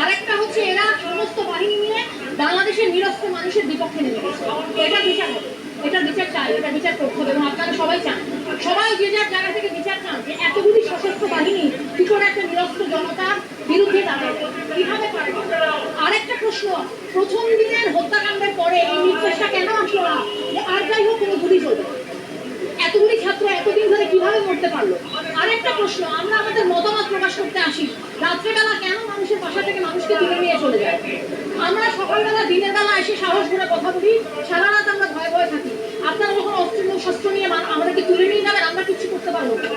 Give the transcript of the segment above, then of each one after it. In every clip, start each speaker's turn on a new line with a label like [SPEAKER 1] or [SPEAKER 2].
[SPEAKER 1] আরও আপনারা হচ্ছে এরা সমস্ত বাহিনী নিয়ে বাংলাদেশের নিরস্ত্র মানুষের বিপক্ষে নেমে এটা বিচার চাই, এটা বিচার করতে হবে সবাই চান। সবাই যে যার জায়গা থেকে বিচার চান যে এতগুলি সশস্ত্র বাহিনী, কি করে একটা নিরস্ত্র জনতার বিরুদ্ধে দাঁড়াবে কীভাবে আরেকটা প্রশ্ন, প্রথম দিনের হত্যাকাণ্ডের পরে এই নির্দেশটা কেন আসলো না? আর যাই হোক, কোনো গুলি চলবে। এতগুলি ছাত্র এতদিন ধরে কীভাবে মরতে পারল? আরেকটা প্রশ্ন, আমরা আমাদের মতামত প্রকাশ করতে আসি। রাত্রেবেলা কেন মানুষের বাসা থেকে মানুষকে তুলে নিয়ে চলে যায়? আমরা সকালবেলা, দিনের বেলা এসে সাহস করে কথা বলি, সারা রাত আমরা ভয়ে ভয়ে থাকি। আপনারা যখন অস্ত্র শস্ত্র নিয়ে আমাদেরকে তুলে নিয়ে যাবেন, আমরা কিচ্ছু করতে পারব না।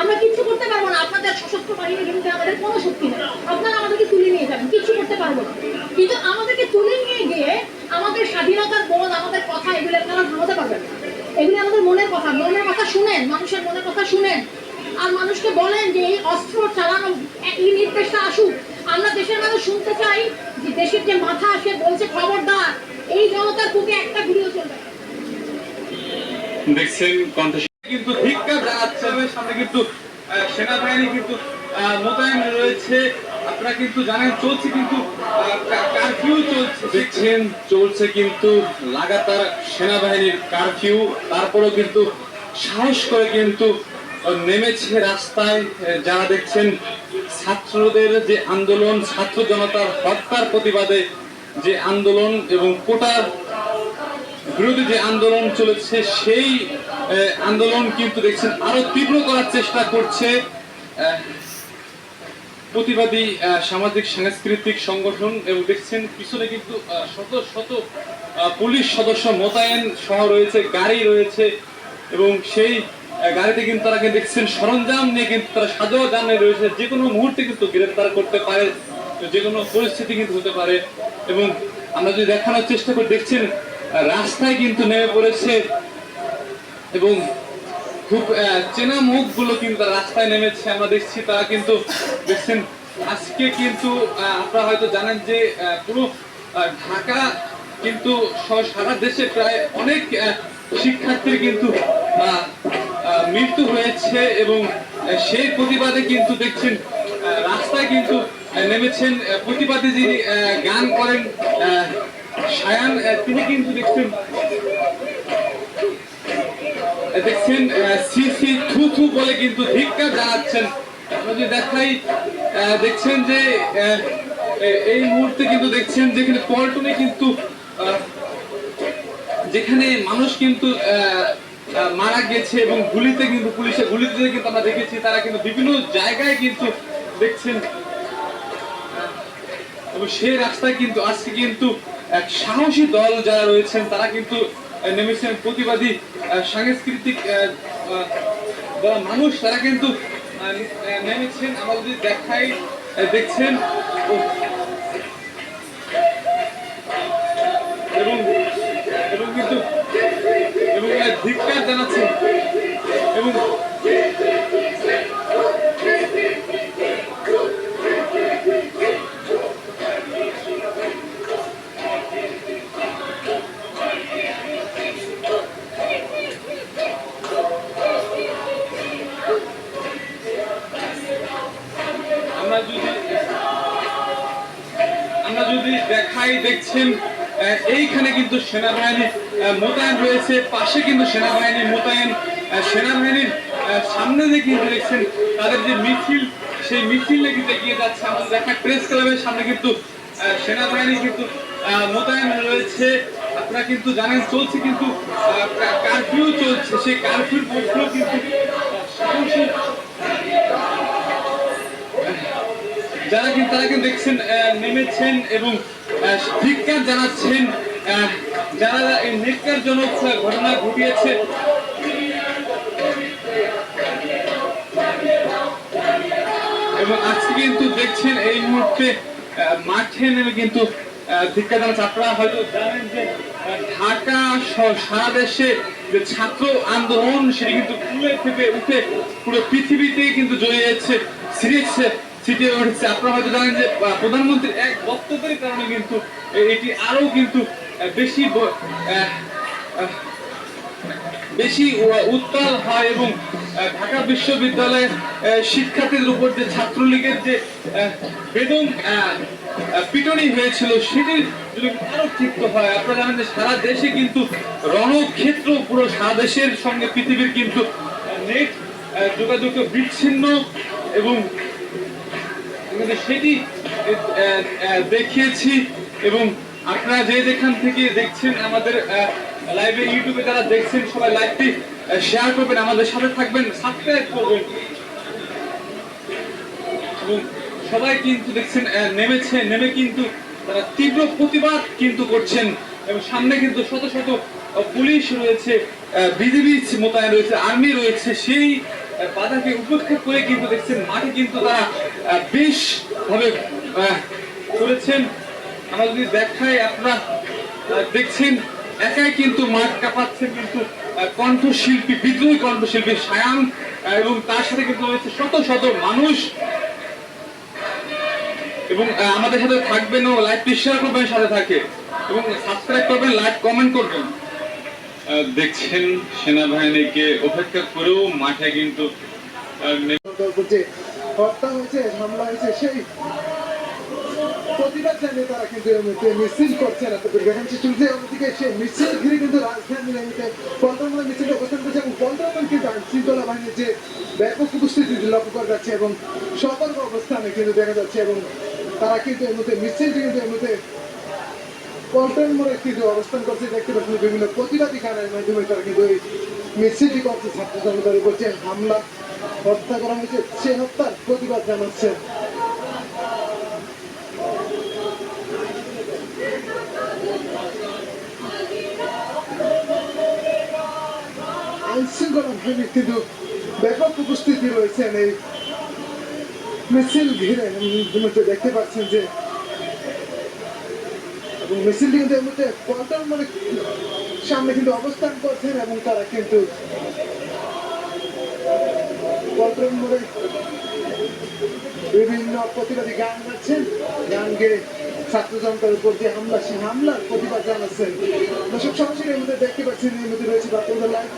[SPEAKER 1] আমরা কিচ্ছু করতে পারব না। আপনাদের সশস্ত্র বাহিনীর বিরুদ্ধে আমাদের কোনো শক্তি নেই। আপনারা আমাদেরকে তুলে নিয়ে যাবেন, কিচ্ছু করতে পারব না। কিন্তু আমাদেরকে তুলে নিয়ে গিয়ে আমাদের স্বাধীনতার বোধ, আমাদের কথা, এগুলো আপনারা থামাতে পারবেন এগুলি আমাদের মনের কথা মনের কথা শুনেন, মানুষের মনের কথা শুনেন। আর মানুষকে বলেন যে এই অস্ত্র চালানো এই নির্দেশটা আসুক। আমরা দেশের মানুষ শুনতে চাই যে দেশের যে মাথা আসে বলছে খবরদার এই জনতার বুকে একটা গুলিও চলবে
[SPEAKER 2] দেখছেন
[SPEAKER 3] কিন্তু ধিক্কার জানাচ্ছে সামনে কিন্তু সেনাবাহিনী কিন্তু মোতায়েন রয়েছে। আপনারা কিন্তু জানেন চলছে কিন্তু কারফিউ চলছে।
[SPEAKER 2] দেখছেন চলছে কিন্তু লাগাতার সেনাবাহিনীর কারফিউ। তারপরেও কিন্তু সাহস করে কিন্তু নেমেছে রাস্তায় যারা দেখছেন, ছাত্রদের যে আন্দোলন, ছাত্র জনতার হত্যার প্রতিবাদে যে আন্দোলন এবং কোটার বিরোধী যে আন্দোলন চলেছে, সেই আন্দোলন কিন্তু দেখছেন আরও তীব্র করার চেষ্টা করছে প্রতিবাদী সামাজিক, সাংস্কৃতিক সংগঠন এবং দেখছেন পিছনে কিন্তু শত শত পুলিশ সদস্য মোতায়েন সহ রয়েছে, গাড়ি রয়েছে এবং সেই গাড়িতে কিন্তু তারা কিন্তু দেখছেন সরঞ্জাম নিয়ে কিন্তু তারা সাজোয়া জানে রয়েছে। যে কোনো মুহূর্তে কিন্তু গ্রেফতার করতে পারে, যে কোনো পরিস্থিতি কিন্তু হতে পারে। এবং আমরা যদি দেখানোর চেষ্টা করি, দেখছেন, রাস্তায় কিন্তু নেমে পড়েছে এবং খুব চেনা মুখগুলো কিন্তু রাস্তায় নেমেছে। আমরা দেখছি তারা কিন্তু, দেখছেন, আজকে কিন্তু আপনারা হয়তো জানেন যে পুরো ঢাকা কিন্তু সারা দেশে প্রায় অনেক শিক্ষার্থীর কিন্তু মৃত্যু হয়েছে এবং সেই প্রতিবাদে কিন্তু দেখছেন রাস্তায় কিন্তু নেমেছেন প্রতিবাদে যিনি গান করেন সায়ান তিনি কিন্তু দেখছেন দেখছেন সি সি, থু থু বলে কিন্তু ধিক্কার জানাচ্ছেন। যদি দেখাই দেখছেন যে এই মুহূর্তে কিন্তু দেখছেন যেখানে পল্টনে কিন্তু যেখানে মানুষ কিন্তু মারা গেছে এবং গুলিতে কিন্তু পুলিশে গুলিতে কিন্তু আমরা দেখেছি, তারা কিন্তু বিভিন্ন জায়গায় কিন্তু দেখছেন। এবং সেই রাস্তায় কিন্তু আজকে কিন্তু এক সাহসী দল যারা রয়েছেন, তারা কিন্তু নেমেছেন প্রতিবাদী সাংস্কৃতিক মানুষ, তারা কিন্তু নেমেছেন। আমরা যদি দেখাই দেখছেন এবং এবং কিন্তু ধিক্কার জানাচ্ছেন এবং আমরা যদি দেখাই দেখছেন এইখানে কিন্তু সেনাবাহিনী মোতায়েন রয়েছে। পাশে কিন্তু সেনাবাহিনী, মোতায়েন সেনাবাহিনীর সামনে যে কিন্তু দেখছেন, তাদের যে মিছিল, সেই মিছিলে কিন্তু এগিয়ে যাচ্ছে। আমাদের দেখা প্রেস ক্লাবের সামনে কিন্তু সেনাবাহিনী কিন্তু মোতায়েন রয়েছে। আপনারা কিন্তু জানেন, চলছে কিন্তু কারফিউ চলছে। সেই কারফিউর মধ্যেও কিন্তু যারা কিন্তু, তারা কিন্তু দেখছেন নেমেছেন এবং ধিক্কার জানাচ্ছেন যারা এই নিকারজনক ঘটনা ঘটিয়েছে, এবং আজকে কিন্তু দেখছেন এই মুহূর্তে মাঠে নেমে কিন্তু আপনারা হয়তো জানেন যে ঢাকা সারা দেশে যে ছাত্র আন্দোলন কিন্তু উঠে পুরো পৃথিবীতে কিন্তু উত্তাল হয় এবং ঢাকা বিশ্ববিদ্যালয়ের শিক্ষার্থীদের উপর যে ছাত্রলীগের যে আহ, পিটনি হয়েছিল সেটির যদি আরও ক্ষিপ্ত হয় আপনারা জানেন যে সারা দেশে কিন্তু রণক্ষেত্র পুরো সারা দেশের সঙ্গে পৃথিবীর কিন্তু নেট যোগাযোগ বিচ্ছিন্ন এবং কিন্তু সেটি দেখিয়েছি এবং আপনারা যে যেখান থেকে দেখছেন আমাদের লাইভে ইউটিউবে যারা দেখছেন, সবাই লাইভটি শেয়ার করবেন, আমাদের সাথে থাকবেন সাবস্ক্রাইব করবেন। এবং সবাই কিন্তু দেখছেন নেমেছে, নেমে কিন্তু তারা তীব্র প্রতিবাদ কিন্তু করছেন এবং সামনে কিন্তু শত শত পুলিশ রয়েছে বিজিবি মোতায়েন রয়েছে, আর্মি রয়েছে, সেই বাধাকে উপেক্ষা করে কিন্তু দেখছেন মাঠে কিন্তু তারা বেশ ভাবে করেছেন আমরা যদি দেখাই আপনারা দেখছেন একাই কিন্তু মাঠ কাঁপাচ্ছেন কিন্তু কণ্ঠশিল্পী বিদ্রোহী কণ্ঠশিল্পী আহ, এবং তার সাথে কিন্তু রয়েছে শত শত মানুষ। এবং আমাদের সাথে থাকবেন ও লাইভটি শেয়ার করবেন সাথে থাকে। এবং সাবস্ক্রাইব করবেন লাইক কমেন্ট করবেন। দেখছেন সেনাবাহিনীকে উপেক্ষা করেও মাঠে কিন্তু
[SPEAKER 4] হত্যা হয়েছে হামলা হয়েছে, সেই প্রতিবাদ জানিয়ে তারা কিন্তু মিছিল চলছে অন্যদিকে সেই মিছিল ঘিরে কিন্তু রাজধানী এমনিতে পল্টনমূলক মিছিল করছে এবং পল্টনমূল কিন্তু আইন বাহিনীর যে ব্যাপক উপস্থিতি লক্ষ্য করা যাচ্ছে এবং সতর্ক অবস্থানে কিন্তু দেখা যাচ্ছে এবং তারা কিন্তু এই মুহূর্তে মিছিলটি কিন্তু এই মুহূর্তে অবস্থান করছে দেখতে পাচ্ছেন বিভিন্ন প্রতিবাদী গানের মাধ্যমে তারা কিন্তু এই মিছিলটি করছে, ছাত্র উপর যে হামলা হত্যা করা হয়েছে, সে হত্যার প্রতিবাদ জানাচ্ছে। ব্যাপক উপস্থিতি রয়েছেন এই মিছিল ঘিরে। দেখতে পাচ্ছেন যে এবং মিছিলটি কিন্তু এই মুহূর্তে মানে সামনে কিন্তু অবস্থান করছেন এবং তারা কিন্তু বিভিন্ন প্রতিবাদী গান গাচ্ছেন। গান গেয়ে ছাত্র উপর যে হামলা, সে হামলার প্রতিবাদ জানাচ্ছেন। দর্শক, সরাসরি এর মধ্যে দেখতে পাচ্ছেন এর মধ্যে রয়েছে লাইভ